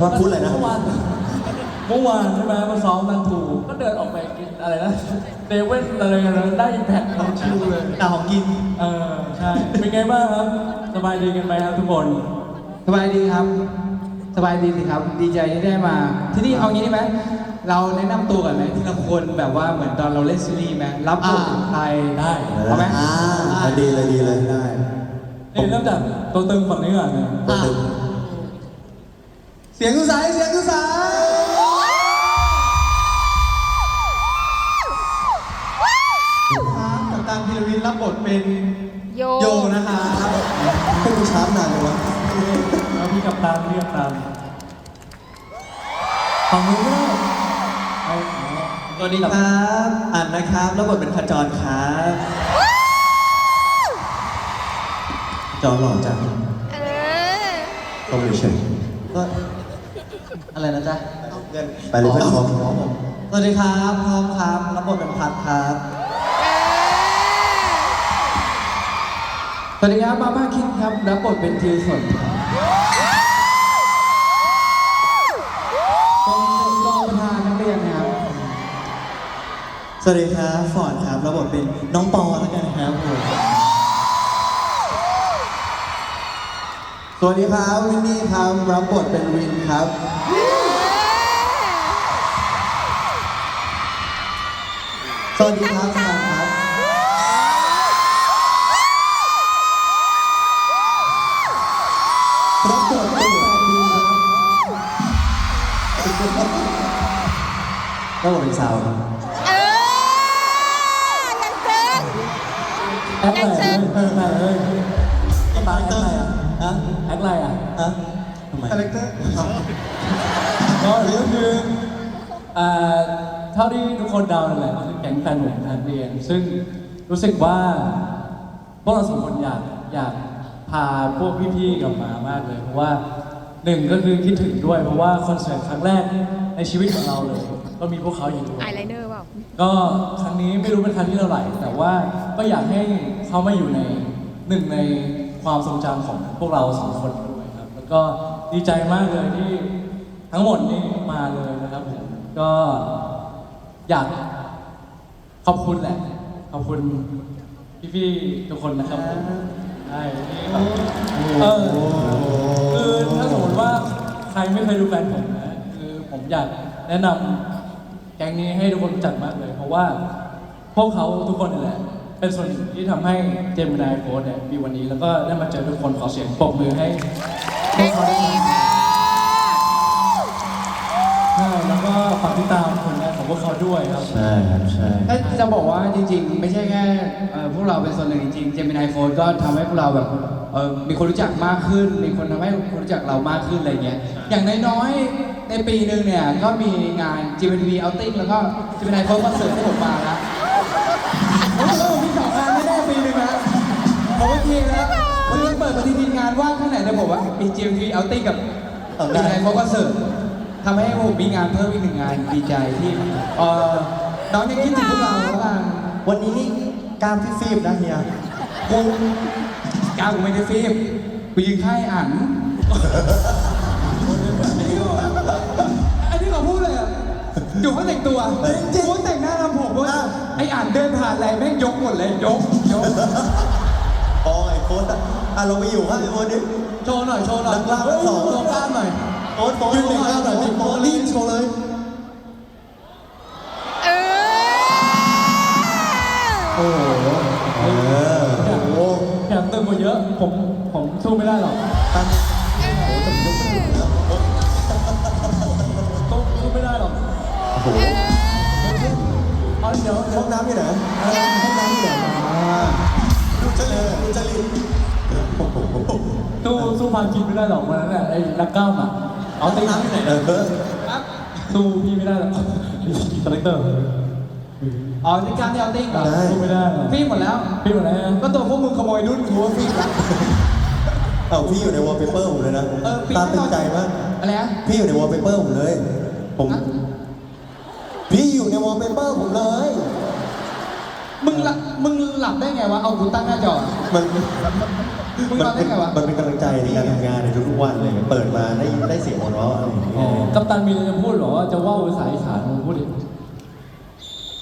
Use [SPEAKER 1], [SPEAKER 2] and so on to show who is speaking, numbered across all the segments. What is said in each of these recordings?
[SPEAKER 1] ว่าพูดอะไรนะ
[SPEAKER 2] เมื่อวานเมื่อวานใช่ไหมมาซ้อมนันถูก็เดินออกไปกินอะไรนะเดเว่นอะไรกันนะได้อิมแพคของชิวเลย
[SPEAKER 1] ตาของกิน
[SPEAKER 2] เออใช่เป็นไงบ้างครับ สบายดีกันไหมครับทุกคน
[SPEAKER 3] สบายดีครับ สบายดีสิครับ ดีใจที่ได้มา ที่นี่เอางี้ได้ไหมเราแนะนำตัวกันไหมทีละคนแบบว่าเหมือนตอนเราเล่นซีรีส์ไหมรับบทเป็นใคร
[SPEAKER 2] ได้
[SPEAKER 3] เอาไหม
[SPEAKER 1] อ่าดีเลยดีเลยได้
[SPEAKER 2] นี่เริ่มจากตัวตึงฝั่งนี้ก่อนนะ
[SPEAKER 1] ตัวตึง
[SPEAKER 3] เสียงกุสายเสียงกุสาย
[SPEAKER 4] ครับกับตันพีรวินรับบทเป็น
[SPEAKER 5] โย
[SPEAKER 4] โยนะครับ
[SPEAKER 1] ให้กูช้านานเลยวะ
[SPEAKER 2] แล้วพี่กับตามพี่กับตามฝั่งนู้นก็ได้เอา
[SPEAKER 4] สวัสดีครับ อันนะครับรับบทเป็นขจรครับ
[SPEAKER 1] จอหล่อจัง
[SPEAKER 5] เออ
[SPEAKER 1] ต้องอยู่เฉย
[SPEAKER 4] ก็ อะไรนะจ๊ะ
[SPEAKER 1] ไปเลยเพื่อนพร้อม
[SPEAKER 4] สวัสดีครับพร้อมครับรับบทเป็นพัดครับ
[SPEAKER 3] สวัสดีครับมาม่าคิดครับรับบทเป็นทิวสนครับเป็นเป็นรองประธานนักเรียนนะครับ
[SPEAKER 4] สวัสดีครับฟอร์ดครับรับบทเป็นน้องปอแล้วกันครับผม
[SPEAKER 1] สวัสดีครับวินนี่ครับรับบทเป็นวินครับ สวัสดีครับสวัสดีครับ รับบทเป็นแฟนวินครับรับบทเป็นสาวครับ
[SPEAKER 5] เออจังเกิน
[SPEAKER 2] แอคอะไรเอ้ยเอออะไรเอ้ยก็ตามแอคอะไรอะ
[SPEAKER 1] ฮะ
[SPEAKER 2] แอคอะไรอะ
[SPEAKER 1] ฮะทำไม
[SPEAKER 4] คาแรคเตอร์
[SPEAKER 2] ก็เรื่องคืออ่าเท่าที่ทุกคนเดานั่นแหละคือแก๊งแฟนผมนักเรียน ซึ่งรู้สึกว่าพวกเราสองคนอยากอยากพาพวกพี่ๆกลับมามากเลยเพราะว่าหนึ่งก็คือคิดถึงด้วยเพราะว่าคอนเสิร์ตครั้งแรกในชีวิตของเราเลย ก็มีพวกเขาอยู่ด้วย
[SPEAKER 5] อายไลเนอร์เปล่า
[SPEAKER 2] ก็ครั้งนี้ไม่รู้เป็นครั้งที่เท่าไหร่ แต่ว่าก็อยากให้เขามาอยู่ในหนึ่งใน ความทรงจำของพวกเราสองคนด้วยครับ แล้วก็ดีใจมากเลยที่ทั้งหมดนี้มาเลยนะครับผมก็อยากขอบคุณแหละ ขอบคุณพี่ๆทุกคนนะครับผมใช่ที่แบบเออคือถ้าสมมติว่าใครไม่เคยดูแฟนผมนะคือผมอยากแนะนำแก๊งนี้ให้ทุกคนรู้จักมากเลย เพราะว่าพวกเขาทุกคนนี่แหละ เป็นส่วนหนึ่งที่ทำให้เจมินายโค้ดเนี่ยมีวันนี้แล้วก็ได้มาเจอทุกคนขอเสียงปรบมือให้พวกเขาด้วยนะครับใช่แล้วก็ฝากติดตามผลงานของพวกเขาด้วยครับ
[SPEAKER 1] ใช่ครับใช่
[SPEAKER 3] ถ้าจะบอกว่าจริงๆ ไม่ใช่แค่เอ่อพวกเราเป็นส่วนหนึ่งจริงๆเจมินายโฟนก็ทำให้พวกเราแบบเอ่อมีคนรู้จักมากขึ้น มีคนทำให้คนรู้จักเรามากขึ้นอะไรเงี้ย อย่างน้อยๆ ในปีหนึ่งเนี่ย ก็มีงาน GMTV Outing แล้วก็ Gemini Fold Concert ที่ผมมาแล้วานว่างแค่ไหนเดี๋ยวผมว่ามี GMTV Outing กับ Gemini Fold Concert ทำให้ผมมีงานเพิ่มอีกหนึ่งงานดีใจที่เอ่อน้องยังคิดถึงพวกเราแล้วกัน
[SPEAKER 1] วันนี้นี่กล้ามพี่ฟีบนะเฮีย
[SPEAKER 3] กูก้าวกูไม่ได้ฟิล์มกูยืนค่ายอ่านอันนี้ขอพูดเลยอะอยู่เขาแต่งตัวจริงแต่งหน้าทำผมว่าไออ่านเดินผ่านอะไรแม่งยกหมดเลยยกยก
[SPEAKER 1] อ๋อไอ้โค้ดอะอะเราไปอยู่ข้างไอ้โค้ดดิ
[SPEAKER 4] โชว์หน่อย โชว์หน่อย
[SPEAKER 1] นักล่าทั้งสอง
[SPEAKER 4] โชว์กล้ามหน่อย
[SPEAKER 1] โค้ดโค้ด
[SPEAKER 4] ยืนหนึ่งกล้ามหน่อยพี่โป๊รีบโชว์เลย
[SPEAKER 5] เออ
[SPEAKER 1] โอ้โหเออโอ้โห
[SPEAKER 2] แถมตึงกว่าเยอะ ผม ผมสู้ไม่ได้หรอกสู้สู้ไม่ได้หรอก
[SPEAKER 1] โอ้โห
[SPEAKER 2] เอาเดี๋ยวเดี๋ยว
[SPEAKER 1] ห้องน้ำอยู่ไหนห้องน้ำอยู่ไหนอ่าดูจริตดูจริตโอ้โห
[SPEAKER 2] สู้สู้พาคินไม่ได้หรอกวันนั้นน่ะไอ้นักกล้ามอะเอาตีน้ำที่ไหน
[SPEAKER 1] เออ
[SPEAKER 2] สู้พี่ไม่ได้หรอกคาแรคเตอร์
[SPEAKER 3] อ๋อนี่การที่เอาติ้งเหรอ
[SPEAKER 2] สู้ไม่ได้หรอก
[SPEAKER 3] ฟิล์มหมดแล้ว
[SPEAKER 2] พี่หมดแล้ว
[SPEAKER 3] ก็ตัวพวกมึงขโมยรุ่นกูว่าฟิล์มละ
[SPEAKER 1] เอาพี่อยู่ในวอลเปเปอร์ผมเลยนะตามเป็นใจมาก
[SPEAKER 3] อะไรนะ
[SPEAKER 1] พี่อยู่ในวอลเปเปอร์ผมเลย ผม พี่อยู่ในวอลเปเปอร์ผมเลย
[SPEAKER 3] มึงหลับมึงหลับได้ไงวะเอากูตั้งหน้าจอ
[SPEAKER 1] มัน
[SPEAKER 3] มึงนอนได้ไงวะ
[SPEAKER 1] มันเป็นกำลังใจในการทำงานในทุกๆวันเลย เปิดมาได้ได้เสียงหัวเราะอะไรอย่างเงี้ย
[SPEAKER 2] กัปตันมีอะไรจะพูดเหรอว่าจะว่าวภาษาอีสานมึงพูดดิ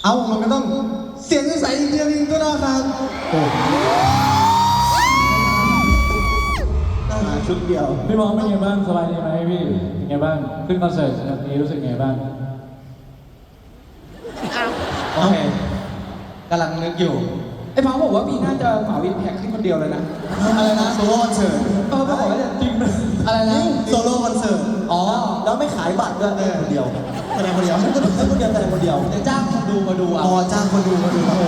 [SPEAKER 4] เอ้ามันก็ต้องเสียงใสอีกเดียวนึงก็ได้ครับ
[SPEAKER 1] โอ้มาชุดเดียว
[SPEAKER 2] พี่มองเป็นไงบ้างสบายดีไหมพี่เป็นไงบ้างขึ้นคอนเสิร์ตครั้งนี้รู้สึกไงบ้าง
[SPEAKER 3] โอเคกำลังนึกอยู่ ไอ้พอบอกว่าปีหน้าจะเหมาวินแพ็คขึ้นคนเดียวเลยนะ
[SPEAKER 4] อะไรนะโซโล่คอนเสิร์ต
[SPEAKER 3] เออเขาบอกว่าจะจริงนะอะไรนะ
[SPEAKER 4] โซโล่คอนเสิร์ต
[SPEAKER 3] อ๋อ
[SPEAKER 1] แล้วไม่ขายบัตรด้วยคนเดียวแสดงคนเดียวฉันก็ฉันคนเดียวแสดงคนเดียว
[SPEAKER 3] เดี๋ยวจ้างคนดูมาดูอะ
[SPEAKER 4] อ๋อจ้างคนดูมาดูโอ้โห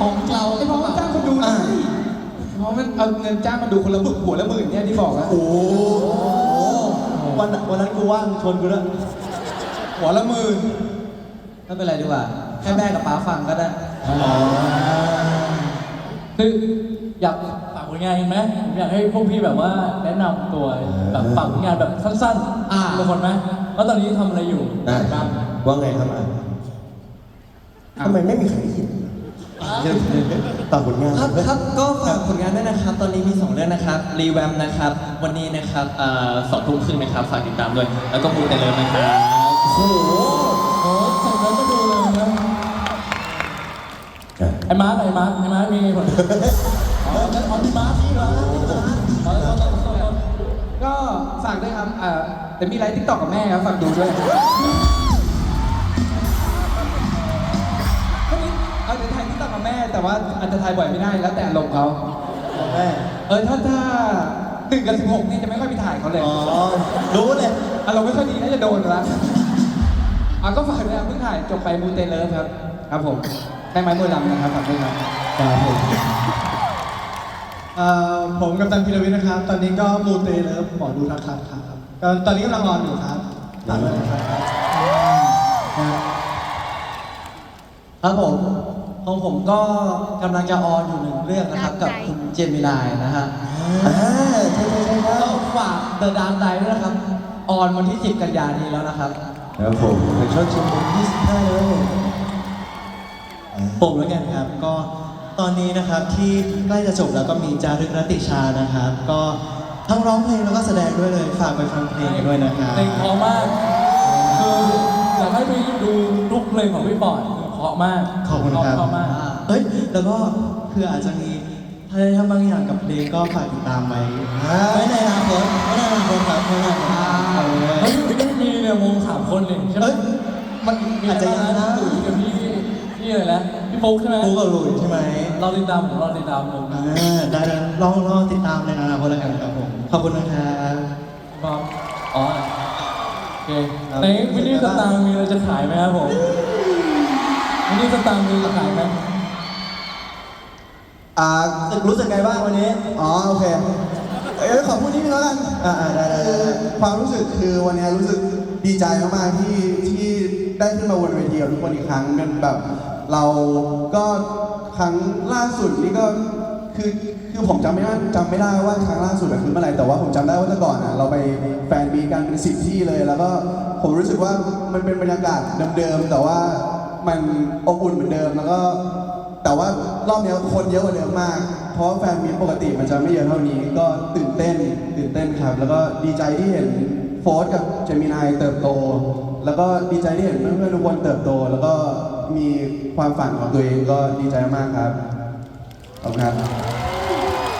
[SPEAKER 3] ของเราไอ้พอมันจ้างคนดูนะเพราะมันเอาเงินจ้างมาดูคนละหมื่นหัวละหมื่นเนี่ยที่บอกอะ
[SPEAKER 1] โอ้โหวันวันนั้นกูว่างชวนกูด้วย
[SPEAKER 3] หัวละหมื่น ไม่เป็นไรดีกว่า แค่แม่กับป้าฟังก็ได้
[SPEAKER 2] คืออยากฝากผลงานเห็นไหมผมอยากให้พวกพี่แบบว่าแนะนำตัวแบบฝากผลงานแบบสั้น
[SPEAKER 3] อ่า
[SPEAKER 2] ๆทุกคนไหมแล้วตอนนี้ทำอะไรอยู่
[SPEAKER 1] ได้
[SPEAKER 2] บ้าง
[SPEAKER 1] ว่าไงครับอะทำไมไม่มีใครได้ยินตามผลงาน
[SPEAKER 4] ครับครับก็ฝากผลงานด้วยนะครับ ตอนนี้มี2เรื่องนะครับรีแวมนะครับ วันนี้นะครับเอ่อสองทุ่มครึ่งนะครับฝากติดตามด้วย แล้วก็มูเตเลอร์นะครับ
[SPEAKER 2] โอ้โห ไอ้มาร์คไอ้มาร์คไอ้มาร์คมีผลอ๋องั้นเอาพี่มาร์คพี่มาร์คอ๋อเอาเออาเอา
[SPEAKER 3] ก็ฝากด้วยครับเอ่าแต่มีไลฟ์ทิกตอกกับแม่ครับฝากดูด้วยเอาเดี๋ยวถ่ายทิกตอกกับแม่ แต่ว่าอาจจะถ่ายบ่อยไม่ได้แล้วแต่อารมณ์เขา
[SPEAKER 1] แม่
[SPEAKER 3] เออถ้าถ้าหนึ่งกับสิบหกนี่จะไม่ค่อยไปถ่ายเขาเลย
[SPEAKER 1] อ๋อรู้เลย
[SPEAKER 3] อารมณ์ไม่ค่อยดีน่าจะโดนละอะก็ฝากด้วยครับเพิ่งถ่ายจบไปมูเตเลอร์ครับ ครับผม แค่ไม้มวยลำนะครับฝากด้วยครับ
[SPEAKER 4] ครับผมเอ่อผมกับตันพีรวิทย์นะครับ ตอนนี้ก็มูเตเลิฟหมอดูทักครับครับก็ตอนนี้กำลังรอนอยู่ครับฝากด้วยนะครับ
[SPEAKER 6] ครับผมของผมก็กำลังจะออนอยู่หนึ่งเรื่องนะครับ กับคุณเจมินายนะฮะ
[SPEAKER 1] อ่าใช่ใช่ใช่ครั
[SPEAKER 6] ก็
[SPEAKER 1] บ
[SPEAKER 6] ฝากเดอะดามไดด้วยนะครับ ออนวันที่ 10 กันยายนนี้แล้วนะครับ
[SPEAKER 1] ครับผมในช่วงชิมบุญ25เลย
[SPEAKER 4] ผมแล้วกันครับ ก็ตอนนี้นะครับที่ใกล้จะจบแล้วก็มีจารึกรตติชานะครับ ก็ทั้งร้องเพลงแล้วก็แสดงด้วยเลยฝากไปฟังเพลงกันด้วยนะครับ
[SPEAKER 2] เพลงเพราะมากคืออยากให้ไปดูทุกเพลงของพี่ปอดคือเพราะมาก
[SPEAKER 4] ขอบคุณครับ
[SPEAKER 2] เพราะมาก
[SPEAKER 4] เฮ้ยแล้วก็เพื่ออาจจะมีอะไรทำบางอย่างกับเพลงก็ฝากติดตามไว้ไว้ในอนาคตไว้ในอนาคตครับไว้ในอนาคตเออ
[SPEAKER 2] เฮ้ยไม่มีเนี่ยวงสามคนเลยใช่ไหม
[SPEAKER 4] เอ้ยมันอาจจะยัง
[SPEAKER 2] นะ
[SPEAKER 4] นะ
[SPEAKER 2] หลุยกับพี่พี่อะไรนะ พี่ปุ๊กใช่ไหม
[SPEAKER 4] ปูกับหลุยใช่ไหม
[SPEAKER 2] เราติดตามผมเราติดตามผม
[SPEAKER 4] อ่าได้ได้ลองลองติดตามในอนาคตแล้วกันครับผมขอบคุณนะครับ
[SPEAKER 2] บอมอ๋อโอเคในวินนี่สตางค์มีอะไรจะขายไหมครับผมวินนี่สตางค์มีจะขายไหม
[SPEAKER 1] อ่ารู้สึกไงบ้างวันนี้
[SPEAKER 7] อ๋อโอเค เอ้ยขอพูดนิดนึงแล้วกัน
[SPEAKER 1] อ่าอ่าได้ได้ได้
[SPEAKER 7] คือความรู้สึกคือวันนี้รู้สึกดีใจมากๆที่ที่ได้ขึ้นมาบนเวทีกับทุกคนอีกครั้งเป็นแบบ เราก็ครั้งล่าสุดนี่ก็คือคือผมจำไม่ได้จำไม่ได้ว่าครั้งล่าสุดอะคือเมื่อไหร่แต่ว่าผมจำได้ว่าแต่ก่อนอะเราไปแฟนมีกันเป็นสิบที่เลย แล้วก็ผมรู้สึกว่ามันเป็นบรรยากาศเดิมๆแต่ว่ามันอบอุ่นเหมือนเดิมแล้วก็แต่ว่ารอบนี้คนเยอะกว่าเดิมมาก เพราะแฟนมีปกติมันจะไม่เยอะเท่านี้ ก็ตื่นเต้นตื่นเต้นครับ แล้วก็ดีใจที่เห็น โฟร์ธกับเจมินายเติบโต แล้วก็ดีใจที่เห็นเพื่อนๆทุกคนเติบโต แล้วก็มีความฝันของตัวเองก็ดีใจมากครับขอบคุณครับ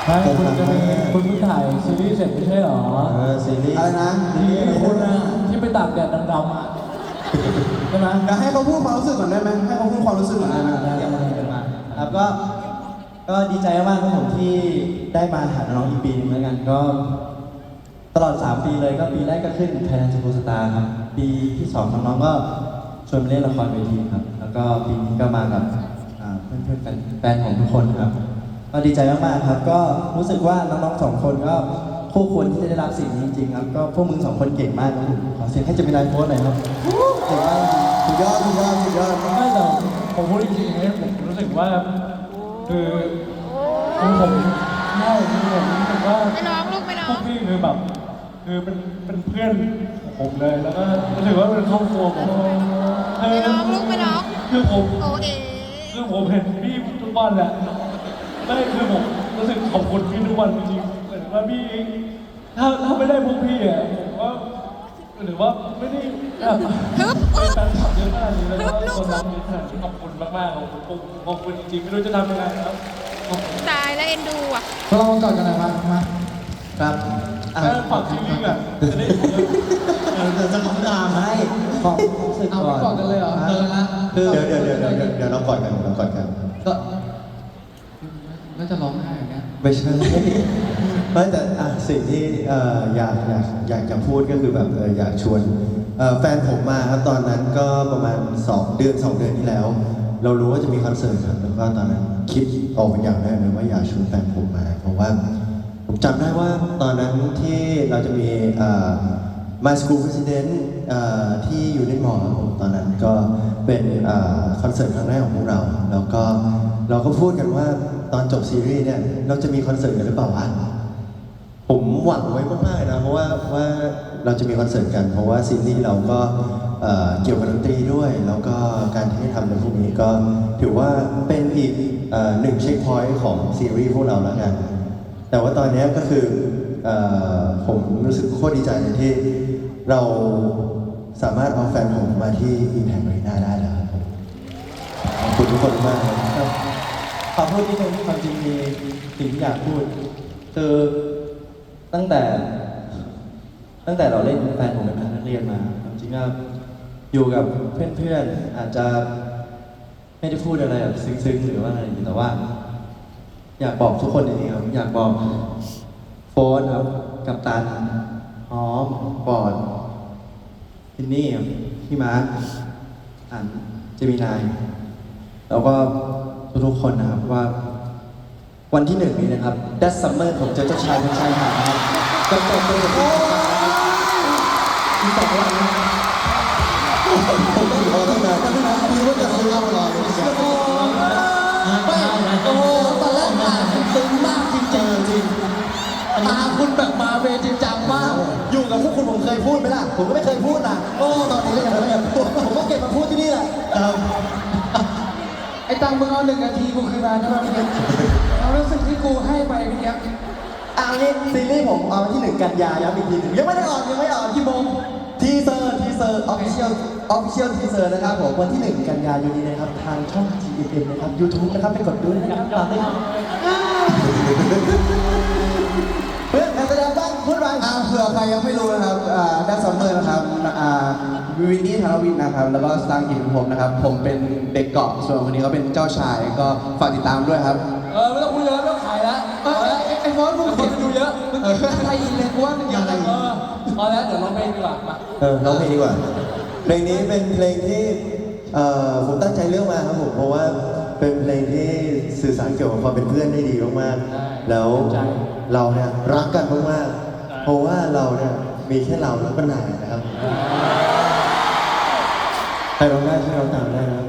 [SPEAKER 2] ไม่คุณจะมีคุณเพิ่งถ่ายซีรีส์เสร็จไม่ใช่เหรอ
[SPEAKER 1] เออซีรีส์
[SPEAKER 7] อะไรนะ
[SPEAKER 2] ที่คุณนะที่ไปตากแดดดำๆอะใช่ไหม
[SPEAKER 7] เดี๋ยวให้เขาพูดความรู้สึกก่อนได้ไหมให้เขาพูดความรู้สึกก่อนได้ไหม
[SPEAKER 4] ครับก็ก็ดีใจมากๆครับผมที่ได้มาหาน้องอีกปีหนึงแล้วกันก็ต ลอด 3 ปีเลยก็ปีแรกก็ขึ้นไทยแลนด์ซูสตาร์ครับ ปีที่ 2 น้องๆก็ชวนมาเล่นละครเวทีครับ แล้วก็ปีนี้ก็มากับอ่าเพื่อนๆแฟนแฟนของทุกคนครับ ก็ดีใจมากๆครับ ก็รู้สึกว่าน้องๆสองคนก็คู่ควรที่จะได้รับสิ่งนี้จริงๆครับ ก็พวกมึงสองคนเก่งมากครับผมขอเสียงให้เจะมีนายโพสหน่อยครับเก่งมากจริง
[SPEAKER 7] สุดยอดสุดยอดสุดยอด
[SPEAKER 2] ไม่แต่ผมพูดจริงๆนะผมรู้สึกว่า คือคือผมไม่คือผมรู้สึกว่า
[SPEAKER 5] ไม่ร้องลูกไม่ร้
[SPEAKER 2] พ
[SPEAKER 5] อ
[SPEAKER 2] วก
[SPEAKER 5] ง
[SPEAKER 2] พี่คือแบบ คือเป็นเป็นเพื่อนของผมเลยแล้วก็รู้สึกว่าเป็นครอบครัวผม
[SPEAKER 5] ไม่ร้องลูกไม่ร้อง
[SPEAKER 2] คือผม
[SPEAKER 5] โอเอ
[SPEAKER 2] คือผมเห็นพี่ทุกวันแหละไม่คือผมรู้สึกขอบคุณพี่ทุกวันจริงๆเหมือนว่าพี่ถ้าถ้าไม่ได้พวกพี่อะผมว่าหรือว่าไม่ได้แบบ
[SPEAKER 5] ฮึบฮึบ
[SPEAKER 2] แฟนคลับเยอะขนาดนี้แล้ว
[SPEAKER 5] ฮึ
[SPEAKER 2] ก็
[SPEAKER 5] บลู
[SPEAKER 2] ค
[SPEAKER 5] ก
[SPEAKER 2] นรักเยอะขนาดนี้ขอบคุณมากๆขอบคุณขอบคุณจริงๆไม่รู้จะทำยังไงครับขอบคุณ
[SPEAKER 5] ตายแล้วเอ็นดูอะ
[SPEAKER 3] พวกเรามาก่อนกันหน่อยมามา
[SPEAKER 6] ครับ อะ
[SPEAKER 2] แค่ฝากซีรีส์อะจะได้เยอะ
[SPEAKER 6] เออเดี๋ยวจะขอถามให้ความรู้สึก
[SPEAKER 3] เอา
[SPEAKER 6] ก่อน
[SPEAKER 3] ก่อนกันเลยเหรอเออละ
[SPEAKER 6] คือ
[SPEAKER 1] เดี๋ยวเดี๋ยวเดี๋ยวเดี๋ยวเดี๋ยวเดี๋ยวเรากอดกันเรากอดกัน
[SPEAKER 6] ก็
[SPEAKER 3] น่าจะร้องไห้อย่างเงี้ย
[SPEAKER 1] ไม่ใช่ไม่แต่อะสิ่งที่เอ่ออยากอยากอยากจะพูดก็คือแบบเอออยากชวนเอ่อแฟนผมมาครับตอนนั้นก็ประมาณ 2 เดือน 2 เดือนที่แล้ว เรารู้ว่าจะมีคอนเสิร์ตครับแล้วก็ตอนนั้นคิดออกเป็นอย่างแรกเลยว่าอยากชวนแฟนผมมา เพราะว่าผม จำได้ว่าตอนนั้นที่เราจะมีเอ่อ My School President ที่อยู่ในหมอผมตอนนั้นก็เป็นอคอนเสิร์ตครั้งแรกของพวกเรา แล้วก็เราก็พูดกันว่าตอนจบซีรีส์เนี่ยเราจะมีคอนเสิร์ตกันหรือเปล่าวะผมหวังไว้มากๆนะเพราะว่าว่าเราจะมีคอนเสิร์ตกัน เพราะว่าซีรีส์เราก็เกี่ยวกับดนตรีด้วย แล้วก็การที่ได้ทำในพวกนี้ก็ถือว่าเป็นอีกหนึ่งเช็คพอยต์ของซีรีส์พวกเราแล้วกัน แต่ว่าตอนนี้ก็คืออผมรู้สึกโคตรดีใจเลยที่เราสามารถเอาแฟนผมมาที่ Impact Arena ได้แล้วครับขอบคุณทุกคนมากครับ
[SPEAKER 4] ขอพูดนิดนึงความจริงมีสิ่งที่อยากพูดคือตั้งแต่ ตั้งแต่เราเล่นแฟนผมเป็นนักเรียนมาความจริงก็อยู่กับเพื่อนๆอาจจะไม่ได้พูดอะไรแบบซึ้งๆหรือว่าอะไรอย่างนี้แต่ว่า อยากบอกทุกคนอย่างนี้ครับอยากบอกโฟนครับกับตันหอมปอดพินนี่ครับพี่มาร์คอันเจมินาย แล้วก็ทุกๆคนนะครับว่า วันที่หนึ่งนี้นะครับ That Summer ผมเจอเจ้าชายบนชายหาดนะครับจะเปิดตัวกับพี่ที่สองวั
[SPEAKER 3] กอ่านซึ้งมากจริงๆจริงตาคุณแบบมาเวจริงจังมาก
[SPEAKER 6] อยู่กับพวกคุณผมเคยพูดไหมล่ะ ผมก็ไม่เคยพูดนะโอ้ตอนนี้ก็ยังไม่เคยพูดผมก็เก็บมาพูดที่นี่แหละ
[SPEAKER 3] ไอ้ตังมึงเอาหนึ่งนาทีกูคืนมาได้ไหมพี่เกเอารู้สึกที่กูให้ไปพี่เก
[SPEAKER 4] อะงี้ซีรีส์ผมเอาวันที่หนึ่งกันยาย้ำอีกทีหนึ่งยังไม่ได้ออกยังไม่ได้ออกกี่โมงทีเซอร์ ทีเซอร์ออฟฟิเชียลออฟฟิเชียลทีเซอร์นะครับผมวันที่หนึ่งกันยายนนี้นะครับ ทางช่อง GMM นะครับ YouTube นะครับ ไปกดดูด้วยนะครับตามได้ครับเพื่อนการแสดงบ้างพูดไป
[SPEAKER 7] อ่าเผื่อใครยังไม่รู้นะครับอ่าด้านซัมเมอร์นะครับอ่าวินนี่ธารวินนะครับ แล้วก็สตางค์กินผมนะครับ ผมเป็นเด็กเกาะส่วนคนนี้เขาเป็นเจ้าชาย ก็ฝากติดตามด้วยครับ
[SPEAKER 3] เออไม่ต้องพูดเยอะไม่ต้องขายแล้วเออไอ้ไอ้ฟอนมึงคนดูเยอะมึงไทยอินเลยกูว่ามึงอะไรเออ พอแล้วเดี๋ยวร้องเพลงดีกว่ามา
[SPEAKER 1] เออร้องเพลงดีกว่า เพลงนี้เป็นเพลงที่เอ่อผมตั้งใจเลือกมาครับผมเพราะว่าเป็นเพลงที่สื่อสารเกี่ยวกับความเป็นเพื่อนได้ดีมากๆแล้วเราเนี่ยรักกันมากๆเพราะว่าเราเนี่ยมีแค่เราแล้วก็นายนะครับใครร้องได้ช่วยร้องตามได้นะครับ